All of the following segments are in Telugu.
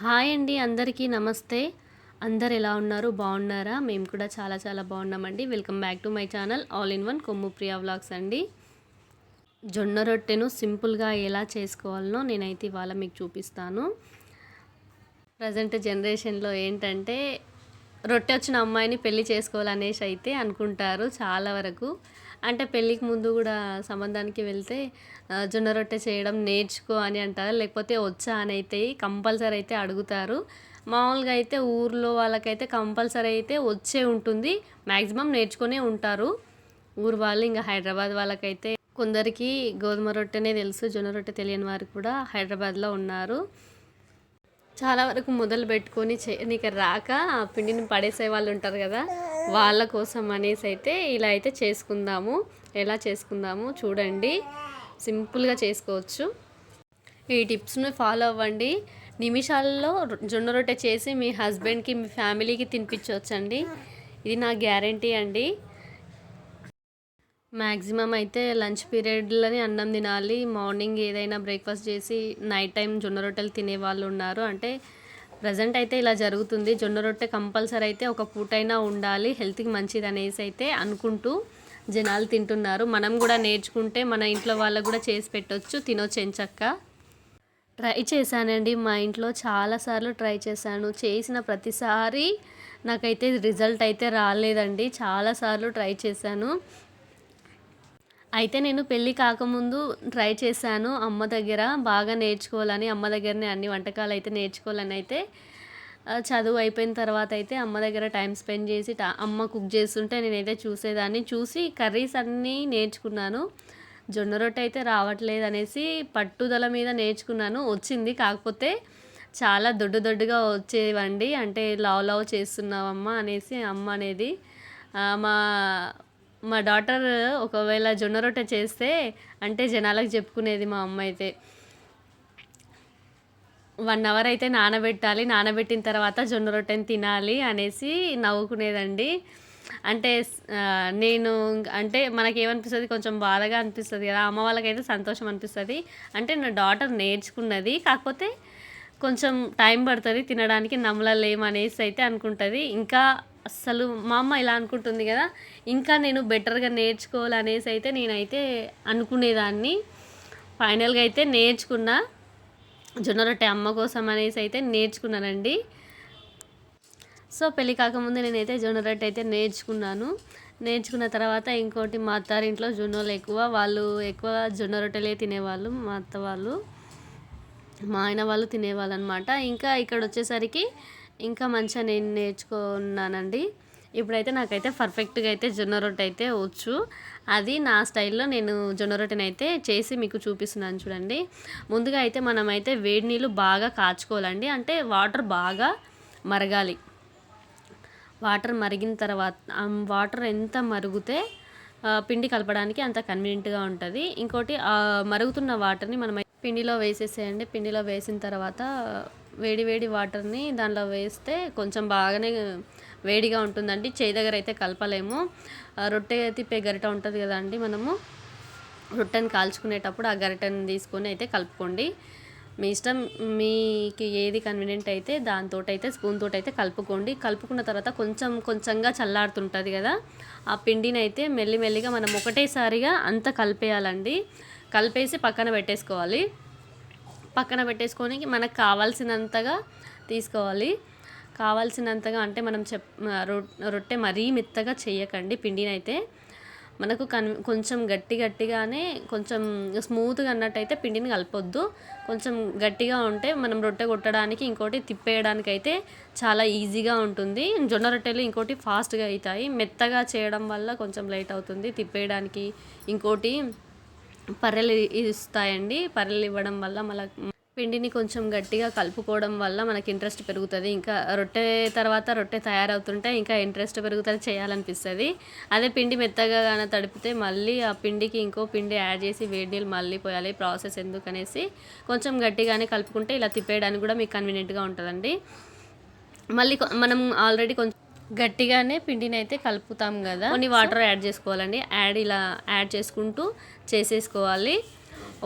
హాయ్ అండి అందరికీ నమస్తే. అందరు ఎలా ఉన్నారు? బాగున్నారా? మేము కూడా చాలా చాలా బాగున్నామండి. Welcome back to my channel all in one Kommu Priya vlogs అండి. జొన్న రొట్టెను సింపుల్గా ఎలా చేసుకోవాలనో నేనైతే ఇవాళ మీకు చూపిస్తాను. ప్రజెంట్ జనరేషన్లో ఏంటంటే రొట్టె వచ్చిన అమ్మాయిని పెళ్ళి చేసుకోవాలనేసి అయితే అనుకుంటారు చాలా వరకు. అంటే పెళ్ళికి ముందు కూడా సంబంధానికి వెళ్తే జొన్న రొట్టె చేయడం నేర్చుకో అని అంటారు. లేకపోతే వచ్చా అని అయితే కంపల్సరీ అయితే అడుగుతారు. మామూలుగా అయితే ఊర్లో వాళ్ళకైతే కంపల్సరీ అయితే వచ్చే ఉంటుంది. మ్యాక్సిమం నేర్చుకునే ఉంటారు. ఊరు వాళ్ళు ఇంకా హైదరాబాద్ వాళ్ళకైతే కొందరికి గోధుమ రొట్టెనే తెలుసు. జొన్న రొట్టె తెలియని వారు కూడా హైదరాబాద్లో ఉన్నారు. చాలా వరకు మొదలు పెట్టుకొని చేయనీకి రాక ఆ పిండిని పడేసే వాళ్ళు ఉంటారు కదా వాళ్ళ కోసం అనేసి అయితే ఇలా అయితే చేసుకుందాము. ఎలా చేసుకుందాము చూడండి. సింపుల్గా చేసుకోవచ్చు. ఈ టిప్స్ని ఫాలో అవ్వండి. నిమిషాల్లో జొన్న రొట్టె చేసి మీ హస్బెండ్కి మీ ఫ్యామిలీకి తినిపించవచ్చండి. ఇది నా గ్యారంటీ అండి. మ్యాక్సిమం అయితే లంచ్ పీరియడ్లోనే అన్నం తినాలి. మార్నింగ్ ఏదైనా బ్రేక్ఫాస్ట్ చేసి నైట్ టైం జొన్న రొట్టెలు తినే వాళ్ళు ఉన్నారు. అంటే ప్రజెంట్ అయితే ఇలా జరుగుతుంది. జొన్న రొట్టె కంపల్సరీ అయితే ఒక పూటైనా ఉండాలి. హెల్త్కి మంచిది అనేసి అయితే అనుకుంటూ జనాలు తింటున్నారు. మనం కూడా నేర్చుకుంటే మన ఇంట్లో వాళ్ళకు కూడా చేసి పెట్టొచ్చు. తినొచ్చు ఎంచక్క. ట్రై చేశానండి. మా ఇంట్లో చాలాసార్లు ట్రై చేశాను. చేసిన ప్రతిసారి నాకైతే రిజల్ట్ అయితే రాలేదండి. చాలాసార్లు ట్రై చేశాను. అయితే నేను పెళ్ళి కాకముందు ట్రై చేశాను అమ్మ దగ్గర బాగా నేర్చుకోవాలని అమ్మ దగ్గరనే అన్ని వంటకాలు అయితే నేర్చుకోవాలని అయితే. చదువు అయిపోయిన తర్వాత అయితే అమ్మ దగ్గర టైం స్పెండ్ చేసి అమ్మ కుక్ చేస్తుంటే నేనైతే చూసేదాన్ని. చూసి కర్రీస్ అన్నీ నేర్చుకున్నాను. జొన్న రొట్టె అయితే రావట్లేదు అనేసి పట్టుదల మీద నేర్చుకున్నాను. వచ్చింది కాకపోతే చాలా దొడ్డు దొడ్డుగా వచ్చేవండి. అంటే లావ్ లావ్ చేస్తున్నావమ్మా అనేసి అమ్మ అనేది మా మా డాటర్ ఒకవేళ జొన్న రొట్టె చేస్తే అంటే జనాలకు చెప్పుకునేది మా అమ్మ అయితే. వన్ అవర్ అయితే నానబెట్టాలి నానబెట్టిన తర్వాత జొన్న రొట్టెని తినాలి అనేసి నవ్వుకునేదండి. అంటే నేను అంటే మనకి ఏమనిపిస్తుంది కొంచెం బాధగా అనిపిస్తుంది కదా అమ్మ వాళ్ళకైతే సంతోషం అనిపిస్తుంది. అంటే నా డాటర్ నేర్చుకున్నది కాకపోతే కొంచెం టైం పడుతుంది తినడానికి నమ్మలేమనేసి అయితే అనుకుంటుంది. ఇంకా అస్సలు మా అమ్మ ఇలా అనుకుంటుంది కదా ఇంకా నేను బెటర్గా నేర్చుకోవాలనేసి అయితే నేనైతే అనుకునేదాన్ని. ఫైనల్గా అయితే నేర్చుకున్నా. జొన్న రొట్టె అమ్మ కోసం అనేసి అయితే నేర్చుకున్నానండి. సో పెళ్ళి కాకముందే నేనైతే జొన్న రొట్టె అయితే నేర్చుకున్నాను. నేర్చుకున్న తర్వాత ఇంకోటి మా అత్తారింట్లో జొన్నలు ఎక్కువ వాళ్ళు ఎక్కువ జొన్న రొట్టెలే తినేవాళ్ళు మా అత్త వాళ్ళు మా ఆయన వాళ్ళు తినేవాళ్ళు అనమాట ఇంకా ఇక్కడ వచ్చేసరికి ఇంకా మంచిగా నేను నేర్చుకున్నానండి. ఇప్పుడైతే నాకైతే పర్ఫెక్ట్గా అయితే జొన్న రొట్టె అయితే వచ్చు. అది నా స్టైల్లో నేను జొన్న రొట్టెని అయితే చేసి మీకు చూపిస్తున్నాను చూడండి. ముందుగా అయితే మనమైతే వేడి నీళ్ళు బాగా కాచుకోవాలండి. అంటే వాటర్ బాగా మరగాలి. వాటర్ మరిగిన తర్వాత వాటర్ ఎంత మరుగుతే పిండి కలపడానికి అంత కన్వీనియంట్గా ఉంటుంది. ఇంకోటి మరుగుతున్న వాటర్ని మనం పిండిలో వేసేసేయండి. పిండిలో వేసిన తర్వాత వేడి వేడి వాటర్ని దానిలో వేస్తే కొంచెం బాగానే వేడిగా ఉంటుందండి. చేయి దగ్గర అయితే కలపలేము. ఆ, రొట్టె తిప్పే గరిట ఉంటుంది కదండి మనము. రొట్టెని కాల్చుకునేటప్పుడు ఆ గరిటెని తీసుకొని అయితే కలుపుకోండి. మీ ఇష్టం మీకు ఏది కన్వీనియంట్ అయితే దాంతో అయితే స్పూన్ తోటి అయితే కలుపుకోండి. కలుపుకున్న తర్వాత కొంచెం కొంచెంగా చల్లారుతుంటుంది కదా. ఆ పిండిని అయితే మెల్లిమెల్లిగా మనం ఒకటేసారిగా అంతా కలిపేయాలండి. కలిపేసి పక్కన పెట్టేసుకోవాలి. పక్కన పెట్టేసుకొని మనకు కావాల్సినంతగా తీసుకోవాలి. కావాల్సినంతగా అంటే మనం చెప్ రొ- రొట్టె మరీ మెత్తగా చేయకండి. పిండినైతే మనకు కన్ కొంచెం గట్టి గట్టిగానే కొంచెం స్మూత్గా అన్నట్టయితే పిండిని కలపొద్దు. కొంచెం గట్టిగా ఉంటే మనం రొట్టె కొట్టడానికి ఇంకోటి తిప్పేయడానికి అయితే చాలా ఈజీగా ఉంటుంది. జొన్న రొట్టెలు ఇంకోటి ఫాస్ట్గా అవుతాయి మెత్తగా చేయడం వల్ల కొంచెం లేట్ అవుతుంది. తిప్పేయడానికి ఇంకోటి పర్రెలు ఇస్తాయండి. పర్రెలు ఇవ్వడం వల్ల మన పిండిని కొంచెం గట్టిగా కలుపుకోవడం వల్ల మనకి ఇంట్రెస్ట్ పెరుగుతుంది. ఇంకా రొట్టె తర్వాత రొట్టె తయారవుతుంటే ఇంకా ఇంట్రెస్ట్ పెరుగుతుంది చేయాలనిపిస్తుంది. అదే పిండి మెత్తగా కానీ తడిపితే మళ్ళీ ఆ పిండికి ఇంకో పిండి యాడ్ చేసి వేడి నీళ్ళు మళ్ళీ పోయాలి. ప్రాసెస్ ఎందుకనేసి కొంచెం గట్టిగానే కలుపుకుంటే ఇలా తిప్పేయడానికి కూడా మీకు కన్వీనియంట్గా ఉంటుందండి. మళ్ళీ కొ- మనం ఆల్రెడీ కొంచెం గట్టిగానే పిండిని అయితే కలుపుతాం కదా. కొన్ని వాటర్ యాడ్ చేసుకోవాలండి. యాడ్ ఇలా యాడ్ చేసుకుంటూ చేసేసుకోవాలి.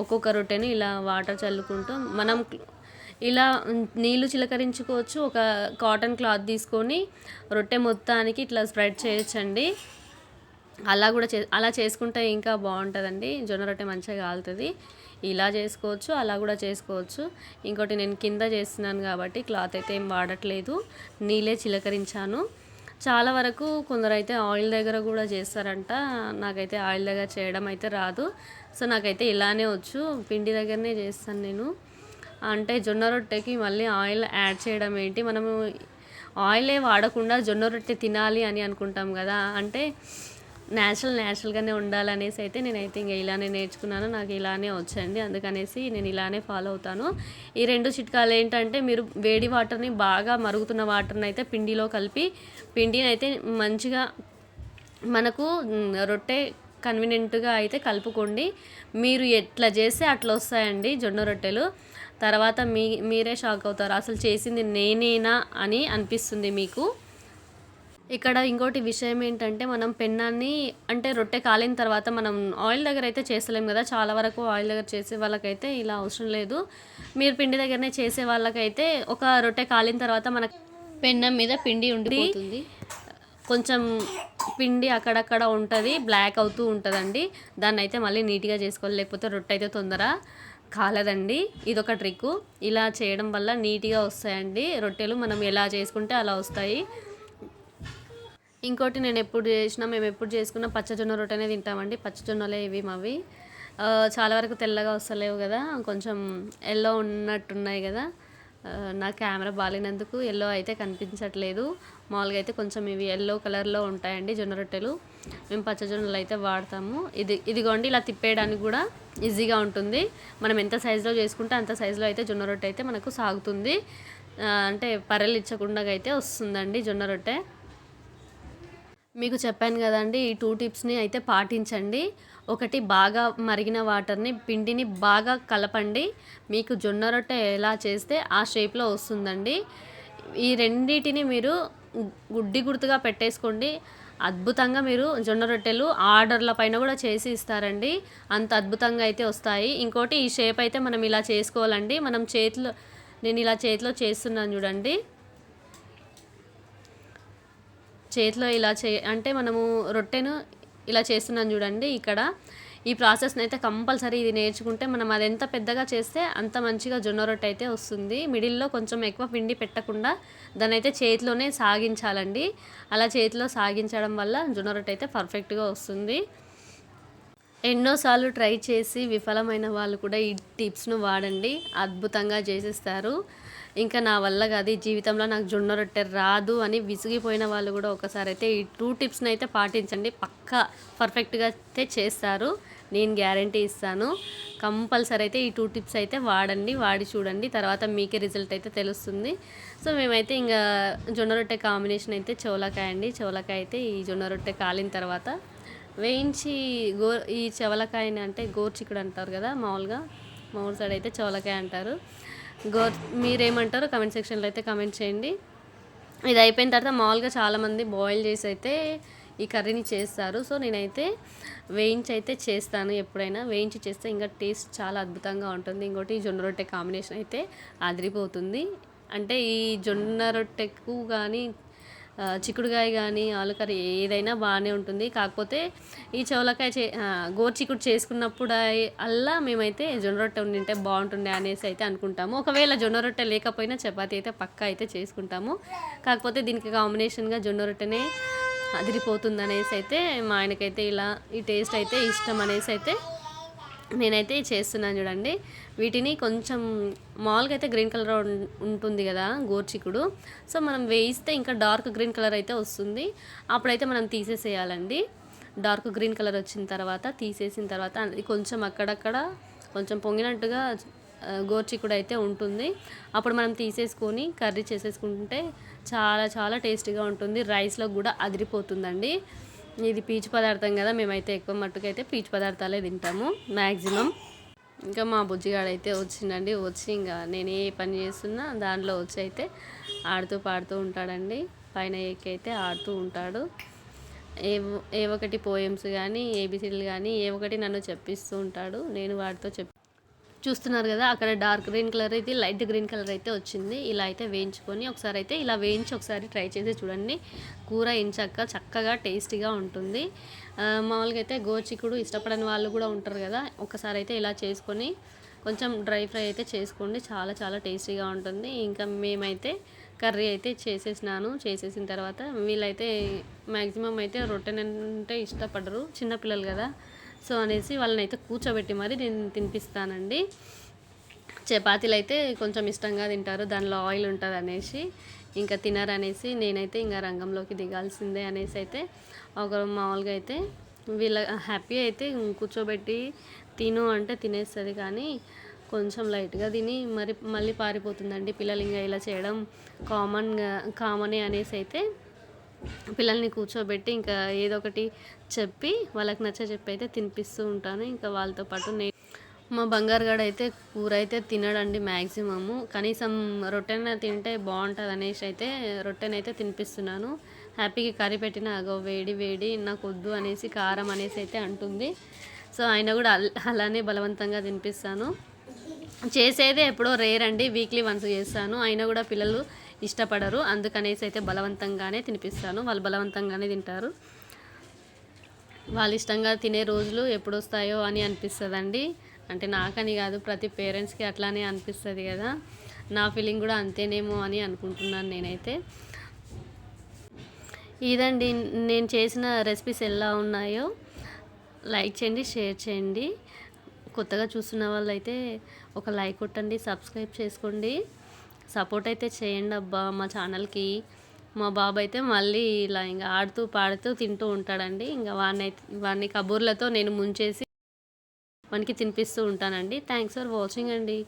ఒక్కొక్క రొట్టెని ఇలా వాటర్ చల్లుకుంటూ మనం ఇలా నీళ్ళు చిలకరించుకోవచ్చు. ఒక కాటన్ క్లాత్ తీసుకొని రొట్టె మొత్తానికి ఇట్లా స్ప్రెడ్ చేయొచ్చండి. అలా కూడా చే అలా చేసుకుంటే ఇంకా బాగుంటుందండి. జొన్న రొట్టె మంచిగా కాలుతుంది. ఇలా చేసుకోవచ్చు అలా కూడా చేసుకోవచ్చు. ఇంకోటి నేను కింద చేస్తున్నాను కాబట్టి క్లాత్ అయితే ఏం వాడట్లేదు. నీళ్ళే చిలకరించాను. చాలా వరకు కొందరైతే ఆయిల్ దగ్గర కూడా చేస్తారంట. నాకైతే ఆయిల్ దగ్గర చేయడం అయితే రాదు. సో నాకైతే ఇలానే వచ్చు. పిండి దగ్గరనే చేస్తాను నేను. అంటే జొన్న రొట్టెకి మళ్ళీ ఆయిల్ యాడ్ చేయడం ఏంటి? మనము ఆయిలే వాడకుండా జొన్న రొట్టె తినాలి అని అనుకుంటాం కదా. అంటే న్యాచురల్ న్యాచురల్గానే ఉండాలనేసి అయితే నేనైతే ఇంకా ఇలానే నేర్చుకున్నాను. నాకు ఇలానే వచ్చండి. అందుకనేసి నేను ఇలానే ఫాలో అవుతాను. ఈ రెండు చిట్కాలు ఏంటంటే మీరు వేడి వాటర్ని బాగా మరుగుతున్న వాటర్ని అయితే పిండిలో కలిపి పిండిని అయితే మంచిగా మనకు రొట్టె కన్వీనియంట్గా అయితే కలుపుకోండి. మీరు ఎట్లా చేస్తే అట్లా వస్తాయండి జొన్న రొట్టెలు. తర్వాత మీ మీరే షాక్ అవుతారు. అసలు చేసింది నేనేనా అని అనిపిస్తుంది మీకు. ఇక్కడ ఇంకోటి విషయం ఏంటంటే మనం పెన్నాన్ని అంటే రొట్టె కాలిన తర్వాత మనం ఆయిల్ దగ్గర అయితే చేస్తలేం కదా. చాలా వరకు ఆయిల్ దగ్గర చేసే వాళ్ళకైతే ఇలా అవసరం లేదు. మీరు పిండి దగ్గరనే చేసే వాళ్ళకైతే ఒక రొట్టె కాలిన తర్వాత మనకు పెన్నం మీద పిండి ఉండిపోతుంది. కొంచెం పిండి అక్కడక్కడ ఉంటుంది బ్లాక్ అవుతూ ఉంటుందండి. దాన్ని అయితే మళ్ళీ నీట్గా చేసుకోవాలి. లేకపోతే రొట్టె అయితే తొందర కాలదండి. ఇదొక ట్రిక్ ఇలా చేయడం వల్ల నీట్గా వస్తాయండి. రొట్టెలు మనం ఎలా చేసుకుంటే అలా వస్తాయి. ఇంకోటి నేను ఎప్పుడు చేసినా మేము ఎప్పుడు చేసుకున్న పచ్చజొన్న రొట్టెనే తింటామండి. పచ్చజొన్నలే ఇవి మావి. చాలా వరకు తెల్లగా వస్తలేవు కదా కొంచెం ఎల్లో ఉన్నట్టున్నాయి కదా. నా కెమెరా బాగాలేనందుకు ఎల్లో అయితే కనిపించట్లేదు. మామూలుగా అయితే కొంచెం ఇవి ఎల్లో కలర్లో ఉంటాయండి జొన్న రొట్టెలు. మేము పచ్చజొన్నలు అయితే వాడతాము. ఇది ఇదిగోండి ఇలా తిప్పేయడానికి కూడా ఈజీగా ఉంటుంది. మనం ఎంత సైజులో చేసుకుంటే అంత సైజులో అయితే జొన్న రొట్టె అయితే మనకు సాగుతుంది. అంటే పర్రెలు ఇచ్చకుండా అయితే వస్తుందండి జొన్న రొట్టె. మీకు చెప్పాను కదండి ఈ టూ టిప్స్ని అయితే పాటించండి. ఒకటి బాగా మరిగిన వాటర్ని పిండిని బాగా కలపండి. మీకు జొన్న రొట్టె ఎలా చేస్తే ఆ షేప్లో వస్తుందండి. ఈ రెండింటిని మీరు గుడ్డి గుర్తుగా పెట్టేసుకోండి. అద్భుతంగా మీరు జొన్న రొట్టెలు ఆర్డర్ల పైన కూడా చేసి ఇస్తారండి. అంత అద్భుతంగా అయితే వస్తాయి. ఇంకోటి ఈ షేప్ అయితే మనం ఇలా చేసుకోవాలండి. మనం చేతిలో నేను ఇలా చేతిలో చేస్తున్నాను చూడండి. చేతిలో ఇలా చే అంటే మనము రొట్టెను ఇలా చేస్తున్నాం చూడండి ఇక్కడ. ఈ ప్రాసెస్ని అయితే కంపల్సరీ ఇది నేర్చుకుంటే మనం అది ఎంత పెద్దగా చేస్తే అంత మంచిగా జొన్న రొట్టె అయితే వస్తుంది. మిడిల్లో కొంచెం ఎక్కువ పిండి పెట్టకుండా దాన్ని అయితే చేతిలోనే సాగించాలండి. అలా చేతిలో సాగించడం వల్ల జొన్న రొట్టె అయితే పర్ఫెక్ట్గా వస్తుంది. ఎన్నోసార్లు ట్రై చేసి విఫలమైన వాళ్ళు కూడా ఈ టిప్స్ను వాడండి. అద్భుతంగా చేసేస్తారు. ఇంకా నా వల్ల కాదు ఈ జీవితంలో నాకు జొన్న రొట్టె రాదు అని విసిగిపోయిన వాళ్ళు కూడా ఒకసారి అయితే ఈ టూ టిప్స్ని అయితే పాటించండి. పక్కా పర్ఫెక్ట్గా అయితే చేస్తారు. నేను గ్యారంటీ ఇస్తాను. కంపల్సరీ అయితే ఈ టూ టిప్స్ అయితే వాడండి వాడి చూడండి. తర్వాత మీకే రిజల్ట్ అయితే తెలుస్తుంది. సో మేమైతే ఇంకా జొన్న రొట్టె కాంబినేషన్ అయితే చౌలకాయ అండి. చౌలకాయ అయితే ఈ జొన్న రొట్టె కాలిన తర్వాత వేయించి గో ఈ చెవలకాయని అంటే గోర్చికుడు అంటారు కదా మామూలుగా. మామూలు సైడ్ అయితే చవలకాయ అంటారు. గోర్ మీరేమంటారో కమెంట్ సెక్షన్లో అయితే కమెంట్ చేయండి. ఇది అయిపోయిన తర్వాత మామూలుగా చాలామంది బాయిల్ చేసి అయితే ఈ కర్రీని చేస్తారు. సో నేనైతే వేయించి అయితే చేస్తాను ఎప్పుడైనా. వేయించి చేస్తే ఇంకా టేస్ట్ చాలా అద్భుతంగా ఉంటుంది. ఇంకోటి ఈ జొన్న రొట్టె కాంబినేషన్ అయితే అదిరిపోతుంది. అంటే ఈ జొన్న రొట్టెకు కానీ చిక్కుడుకాయ కానీ ఆలుకర్రీ ఏదైనా బాగానే ఉంటుంది. కాకపోతే ఈ చౌలకాయ చే ఆ, చేసుకున్నప్పుడు అల్లా మేమైతే జొన్న రొట్టె ఉండింటే బాగుంటుండే అనేసి అయితే అనుకుంటాము. ఒకవేళ జొన్న రొట్టె లేకపోయినా చపాతీ అయితే పక్కా అయితే చేసుకుంటాము. కాకపోతే దీనికి కాంబినేషన్గా జొన్న రొట్టెనే అదిరిపోతుంది అనేసి అయితే మా ఆయనకైతే ఇలా ఈ టేస్ట్ అయితే ఇష్టం అనేసి అయితే నేనైతే చేస్తున్నాను చూడండి. వీటిని కొంచెం మామూలుగా అయితే గ్రీన్ కలర్ ఉంటుంది కదా గోర్చికుడు. సో మనం వేయిస్తే ఇంకా డార్క్ గ్రీన్ కలర్ అయితే వస్తుంది. అప్పుడైతే మనం తీసేసేయాలండి. డార్క్ గ్రీన్ కలర్ వచ్చిన తర్వాత తీసేసిన తర్వాత అది కొంచెం అక్కడక్కడ కొంచెం పొంగినట్టుగా గోర్చికుడు అయితే ఉంటుంది. అప్పుడు మనం తీసేసుకొని కర్రీ చేసేసుకుంటే చాలా చాలా టేస్టీగా ఉంటుంది. రైస్లో కూడా అదిరిపోతుందండి. ఇది పీచు పదార్థం కదా మేమైతే ఎక్కువ మట్టుకైతే పీచు పదార్థాలే తింటాము మ్యాక్సిమం ఇంకా మా బుజ్జిగాడైతే వచ్చిండండి వచ్చి ఇంకా నేను ఏ పని చేస్తున్నా దాంట్లో వచ్చి అయితే ఆడుతూ పాడుతూ ఉంటాడండి పైన ఎక్కైతే అయితే ఆడుతూ ఉంటాడు. ఏ ఏ ఒకటి పోయమ్స్ కానీ ఏబిసిడీలు కానీ ఏ ఒకటి నన్ను చెప్పిస్తూ ఉంటాడు నేను వాడితో చెప్ చూస్తున్నారు కదా అక్కడ డార్క్ గ్రీన్ కలర్ అయితే లైట్ గ్రీన్ కలర్ అయితే వచ్చింది. ఇలా అయితే వేయించుకొని ఒకసారి అయితే ఇలా వేయించి ఒకసారి ట్రై చేసి చూడండి. కూర ఎంచక్క చక్కగా టేస్టీగా ఉంటుంది. మామూలుగా అయితే గోచికుడు ఇష్టపడని వాళ్ళు కూడా ఉంటారు కదా ఒకసారి అయితే ఇలా చేసుకొని కొంచెం డ్రై ఫ్రై అయితే చేసుకోండి. చాలా చాలా టేస్టీగా ఉంటుంది. ఇంకా మేమైతే కర్రీ అయితే చేసేసినాను. చేసేసిన తర్వాత వీళ్ళైతే మ్యాక్సిమం అయితే రొట్టెనంటే ఇష్టపడరు. చిన్నపిల్లలు కదా సో అనేసి వాళ్ళని అయితే కూర్చోబెట్టి మరి నేను తినిపిస్తానండి. చపాతీలు అయితే కొంచెం ఇష్టంగా తింటారు దానిలో ఆయిల్ ఉంటుంది అనేసి ఇంకా తినరనేసి నేనైతే ఇంకా రంగంలోకి దిగాల్సిందే అనేసి అయితే ఒక మామూలుగా అయితే వీళ్ళ హ్యాపీ అయితే కూర్చోబెట్టి తిను అంటే తినేస్తుంది కానీ కొంచెం లైట్గా తిని మరి మళ్ళీ పారిపోతుందండి. పిల్లలు ఇంకా ఇలా చేయడం కామన్గా కామనే అనేసి అయితే పిల్లల్ని కూర్చోబెట్టి ఇంకా ఏదో ఒకటి చెప్పి వాళ్ళకి నచ్చ చెప్పి అయితే తినిపిస్తూ ఉంటాను. ఇంకా వాళ్ళతో పాటు నేను మా బంగారు అయితే కూర అయితే తినడండి మ్యాక్సిమము కనీసం రొట్టెన తింటే బాగుంటుంది అనేసి అయితే రొట్టెనైతే తినిపిస్తున్నాను. హ్యాపీగా కర్రీ పెట్టిన అగో వేడి వేడి నాకు వద్దు అనేసి కారం అనేసి అయితే అంటుంది. సో ఆయన కూడా అలానే బలవంతంగా తినిపిస్తాను. చేసేదే ఎప్పుడో రేర్ అండి. వీక్లీ వన్స్ చేస్తాను. అయినా కూడా పిల్లలు ఇష్టపడరు. అందుకనేసి అయితే బలవంతంగానే తినిపిస్తాను. వాళ్ళు బలవంతంగానే తింటారు. వాళ్ళు ఇష్టంగా తినే రోజులు ఎప్పుడు వస్తాయో అని అనిపిస్తుందండి. అంటే నాకని కాదు ప్రతి పేరెంట్స్కి అట్లానే అనిపిస్తుంది కదా. నా ఫీలింగ్ కూడా అంతేనేమో అని అనుకుంటున్నాను నేనైతే. ఇదండి నేను చేసిన రెసిపీస్ ఎలా ఉన్నాయో. లైక్ చేయండి షేర్ చేయండి. కొత్తగా చూస్తున్న వాళ్ళైతే ఒక లైక్ కొట్టండి సబ్స్క్రైబ్ చేసుకోండి. సపోర్ట్ అయితే చేయండి అబ్బా మా ఛానల్కి. మా బాబు అయితే మళ్ళీ ఇలా ఇంకా ఆడుతూ పాడుతూ తింటూ ఉంటాడండి. ఇంకా వాడిని అయితే వాడిని కబూర్లతో నేను ముంచేసి వానికి తినిపిస్తూ ఉంటానండి. థ్యాంక్స్ ఫర్ వాచింగ్ అండి.